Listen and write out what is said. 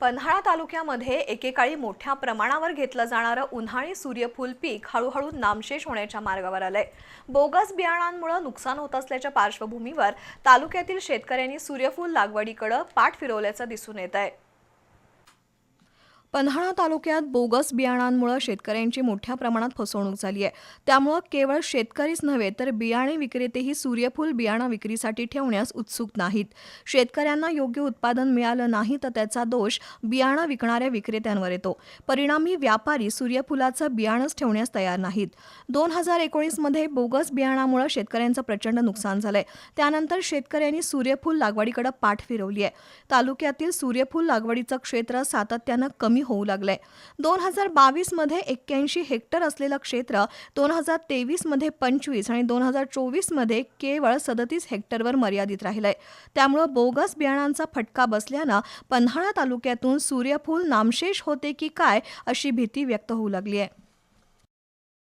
पन्हाळा तालुक्यामध्ये एकेकाळी मोठ्या प्रमाणावर घेतलं जाणारं उन्हाळी सूर्यफूल पीक हळूहळू नामशेष होण्याच्या मार्गावर आलंय. बोगस बियाणांमुळे नुकसान होत असल्याच्या पार्श्वभूमीवर तालुक्यातील शेतकऱ्यांनी सूर्यफूल लागवडीकडे पाठ फिरवल्याचं दिसून येत आहे पन्हाळा तालुक्यात बोगस बियाणांमुळे शेतकऱ्यांची मोठ्या प्रमाणात फसवणूक झाली आहे. त्यामुळं केवळ शेतकरीच नव्हे तर बियाणे विक्रेतेही सूर्यफूल बियाणं विक्रीसाठी ठेवण्यास उत्सुक नाहीत. शेतकऱ्यांना योग्य उत्पादन मिळालं नाही तर त्याचा दोष बियाणं विकणाऱ्या विक्रेत्यांवर येतो. परिणामी व्यापारी सूर्यफुलाचं बियाणंच ठेवण्यास तयार नाहीत. दोन हजार एकोणीसमध्ये बोगस बियाणामुळे शेतकऱ्यांचं प्रचंड नुकसान झालंय. त्यानंतर शेतकऱ्यांनी सूर्यफूल लागवडीकडे पाठ फिरवली आहे. तालुक्यातील सूर्यफूल लागवडीचं क्षेत्र सातत्यानं कमी होऊ लागलंय. दोन हजार बावीसमध्ये एक्क्याऐंशी हेक्टर असलेलं क्षेत्र दोन हजार तेवीसमध्ये पंचवीस आणि दोन हजार चोवीसमध्ये केवळ सदतीस हेक्टरवर मर्यादित राहिलंय. त्यामुळं बोगस बियाणांचा फटका बसल्यानं पन्हाळा तालुक्यातून सूर्यफूल नामशेष होते की काय अशी भीती व्यक्त होऊ लागली आहे.